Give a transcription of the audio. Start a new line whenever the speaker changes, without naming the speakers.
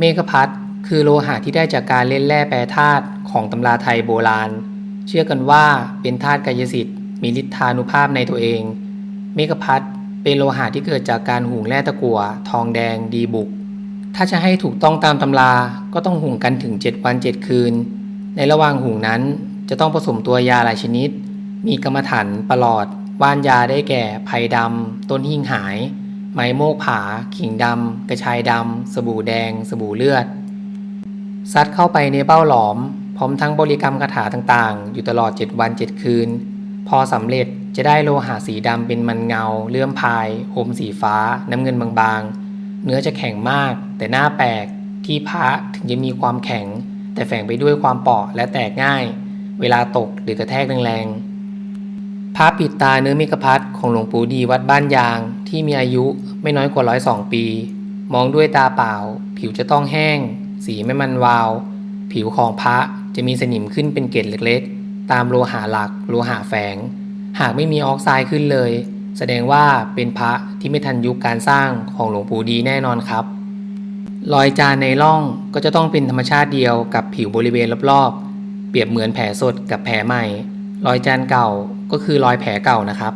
เมฆพัดคือโลหะที่ได้จากการเล่นแร่แปรธาตุของตำราไทยโบราณ เชื่อกันว่าเป็นธาตุกายสิทธิ์มีฤทธานุภาพในตัวเอง เมฆพัดเป็นโลหะที่เกิดจากการหุงแร่ตะกั่วทองแดงดีบุก ถ้าจะให้ถูกต้องตามตำราก็ต้องหุงกันถึง 7 วัน 7 คืน ในระหว่างหุงนั้นจะต้องผสมตัวยาหลายชนิด มีกรรมฐานประหลอด ว่านยาได้แก่ไผ่ดำต้นหิ่งหาย ไม้โมกผา ขิงดำ กระชายดำ สบู่แดง สบู่เลือด ซัดเข้าไปในเบ้าหลอม พร้อมทั้งบริกรรมคาถาต่างๆ อยู่ตลอด 7 วัน 7 คืน พอสำเร็จจะได้โลหะสีดำเป็นมันเงา เลื่อมพายอมสีฟ้า น้ำเงินบางๆ เนื้อจะแข็งมาก แต่หน้าแปลกที่พระถึงจะมีความแข็ง แต่แฝงไปด้วยความเปราะและแตกง่าย เวลาตกหรือกระแทกแรงๆ ระปิดตาเนื้อมิกพัดของหลวงปู่ดีวัดบ้านยาง ที่มีอายุไม่น้อยกว่าร้อยสองปี มองด้วยตาเปล่า ผิวจะต้องแห้ง สีไม่มันวาว ผิวของพระจะมีสนิมขึ้นเป็นเกล็ดเล็กๆ ตามโลหะหลัก โลหะแฝง หากไม่มีออกไซด์ขึ้นเลย แสดงว่าเป็นพระที่ไม่ทันยุคการสร้างของหลวงปู่ดีแน่นอนครับ รอยจานในร่องก็จะต้องเป็นธรรมชาติเดียวกับผิวบริเวณรอบๆ เปรียบเหมือนแผลสดกับแผลใหม่ รอยจานเก่าก็คือรอยแผลเก่านะครับ